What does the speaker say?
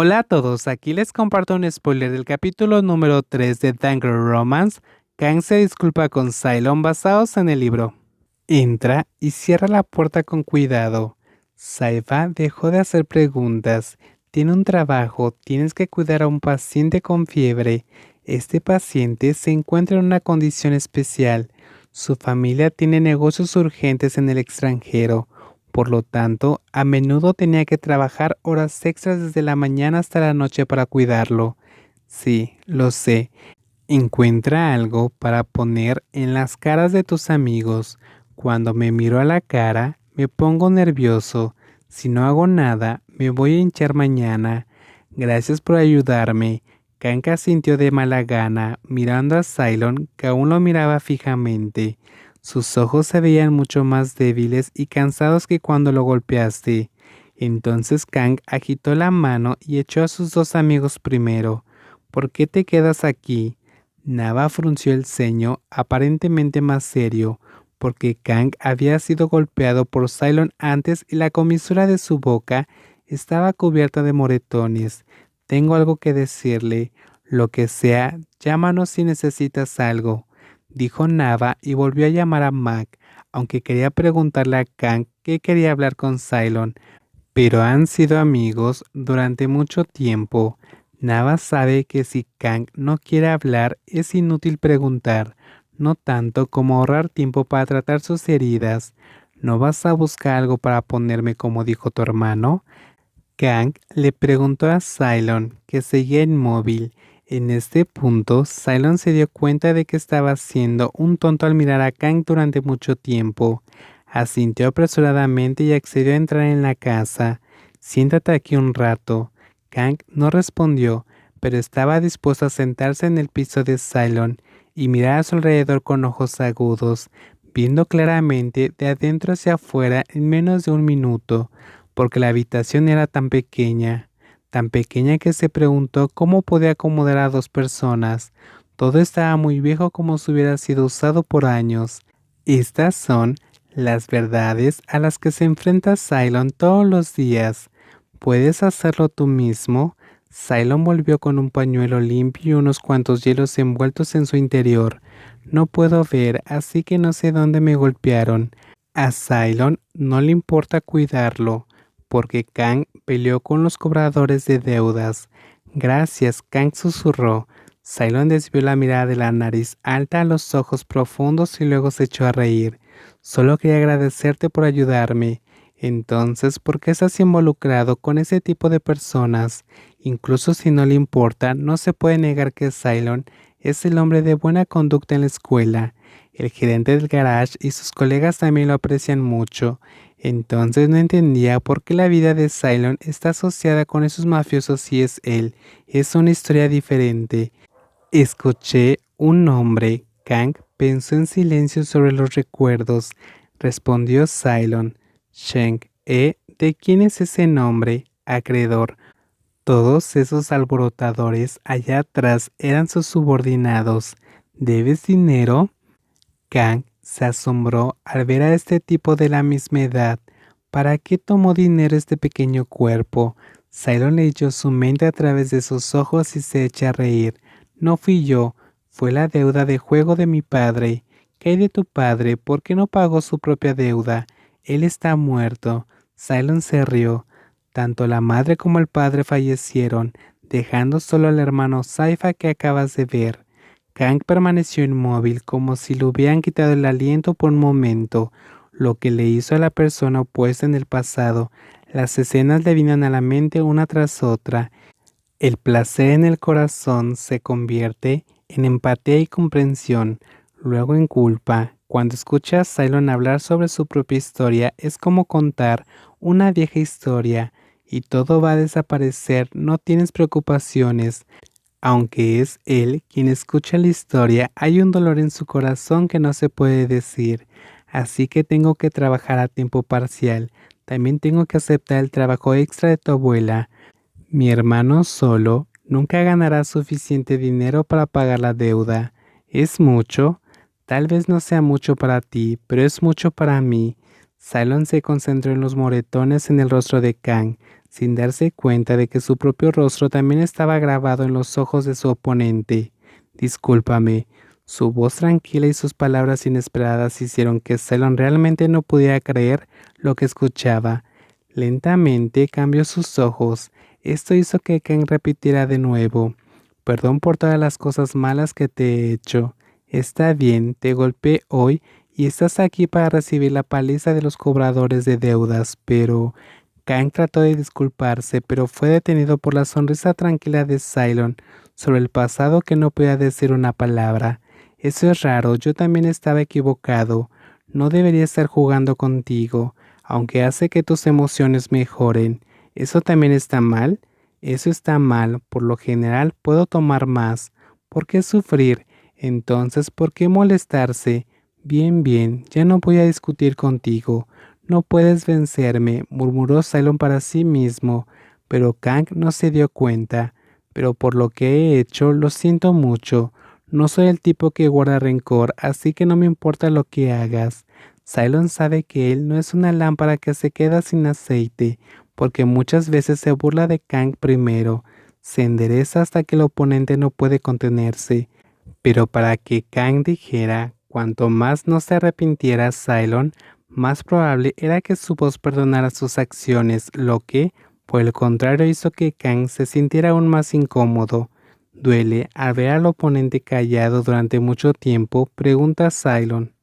Hola a todos, aquí les comparto un spoiler del capítulo número 3 de Danger Romance. Kang se disculpa con Cylon basados en el libro. Entra y cierra la puerta con cuidado. Saifa dejó de hacer preguntas. Tiene un trabajo, tienes que cuidar a un paciente con fiebre. Este paciente se encuentra en una condición especial. Su familia tiene negocios urgentes en el extranjero. Por lo tanto, a menudo tenía que trabajar horas extras desde la mañana hasta la noche para cuidarlo. Sí, lo sé. Encuentra algo para poner en las caras de tus amigos. Cuando me miro a la cara, me pongo nervioso. Si no hago nada, me voy a hinchar mañana. Gracias por ayudarme. Kanka sintió de mala gana, mirando a Cylon, que aún lo miraba fijamente. Sus ojos se veían mucho más débiles y cansados que cuando lo golpeaste. Entonces Kang agitó la mano y echó a sus dos amigos primero. ¿Por qué te quedas aquí? Nava frunció el ceño, aparentemente más serio, porque Kang había sido golpeado por Cylon antes y la comisura de su boca estaba cubierta de moretones. Tengo algo que decirle. Lo que sea, llámanos si necesitas algo dijo Nava y volvió a llamar a Mac, aunque quería preguntarle a Kang qué quería hablar con Cylon, pero han sido amigos durante mucho tiempo. Nava sabe que si Kang no quiere hablar es inútil preguntar, no tanto como ahorrar tiempo para tratar sus heridas. ¿No vas a buscar algo para ponerme como dijo tu hermano? Kang le preguntó a Cylon, que seguía inmóvil, en este punto, Cylon se dio cuenta de que estaba siendo un tonto al mirar a Kang durante mucho tiempo. Asintió apresuradamente y accedió a entrar en la casa. Siéntate aquí un rato. Kang no respondió, pero estaba dispuesto a sentarse en el piso de Cylon y mirar a su alrededor con ojos agudos, viendo claramente de adentro hacia afuera en menos de un minuto, porque la habitación era tan pequeña tan pequeña que se preguntó cómo podía acomodar a dos personas. Todo estaba muy viejo como si hubiera sido usado por años. Estas son las verdades a las que se enfrenta Cylon todos los días. ¿Puedes hacerlo tú mismo? Cylon volvió con un pañuelo limpio y unos cuantos hielos envueltos en su interior. No puedo ver, así que no sé dónde me golpearon. A Cylon no le importa cuidarlo porque Kang peleó con los cobradores de deudas. Gracias, Kang susurró. Cylon desvió la mirada de la nariz alta a los ojos profundos y luego se echó a reír. Solo quería agradecerte por ayudarme. Entonces, ¿por qué estás involucrado con ese tipo de personas? Incluso si no le importa, no se puede negar que Cylon es el hombre de buena conducta en la escuela. El gerente del garage y sus colegas también lo aprecian mucho. Entonces no entendía por qué la vida de Cylon está asociada con esos mafiosos si es él. Es una historia diferente. Escuché un nombre. Kang pensó en silencio sobre los recuerdos. Respondió Cylon. Sheng, ¿eh? ¿De quién es ese nombre? Acreedor. Todos esos alborotadores allá atrás eran sus subordinados. ¿Debes dinero? Kang se asombró al ver a este tipo de la misma edad. ¿Para qué tomó dinero este pequeño cuerpo? Cylon leyó su mente a través de sus ojos y se echa a reír. No fui yo, fue la deuda de juego de mi padre. ¿Qué hay de tu padre? ¿Por qué no pagó su propia deuda? Él está muerto. Cylon se rió. Tanto la madre como el padre fallecieron, dejando solo al hermano Saifa que acabas de ver. Kang permaneció inmóvil como si le hubieran quitado el aliento por un momento, lo que le hizo a la persona opuesta en el pasado. Las escenas le vinieron a la mente una tras otra. El placer en el corazón se convierte en empatía y comprensión, luego en culpa. Cuando escucha a Cylon hablar sobre su propia historia es como contar una vieja historia y todo va a desaparecer, no tienes preocupaciones. Aunque es él quien escucha la historia, hay un dolor en su corazón que no se puede decir, así que tengo que trabajar a tiempo parcial. También tengo que aceptar el trabajo extra de tu abuela. Mi hermano solo nunca ganará suficiente dinero para pagar la deuda. ¿Es mucho? Tal vez no sea mucho para ti, pero es mucho para mí. Cylon se concentró en los moretones en el rostro de Kang. Sin darse cuenta de que su propio rostro también estaba grabado en los ojos de su oponente. Discúlpame. Su voz tranquila y sus palabras inesperadas hicieron que Cylon realmente no pudiera creer lo que escuchaba. Lentamente cambió sus ojos. Esto hizo que Ken repitiera de nuevo. Perdón por todas las cosas malas que te he hecho. Está bien, te golpeé hoy y estás aquí para recibir la paliza de los cobradores de deudas, pero Kang trató de disculparse, pero fue detenido por la sonrisa tranquila de Cylon sobre el pasado que no podía decir una palabra. Eso es raro, yo también estaba equivocado. No debería estar jugando contigo, aunque hace que tus emociones mejoren. ¿Eso también está mal? Eso está mal, por lo general puedo tomar más. ¿Por qué sufrir? Entonces, ¿por qué molestarse? Bien, bien, ya no voy a discutir contigo. No puedes vencerme, murmuró Cylon para sí mismo, pero Kang no se dio cuenta. Pero por lo que he hecho, lo siento mucho. No soy el tipo que guarda rencor, así que no me importa lo que hagas. Cylon sabe que él no es una lámpara que se queda sin aceite, porque muchas veces se burla de Kang primero, se endereza hasta que el oponente no puede contenerse. Pero para que Kang dijera, cuanto más no se arrepintiera Cylon, más probable era que su voz perdonara sus acciones, lo que, por el contrario, hizo que Kang se sintiera aún más incómodo. Duele al ver al oponente callado durante mucho tiempo, pregunta Cylon.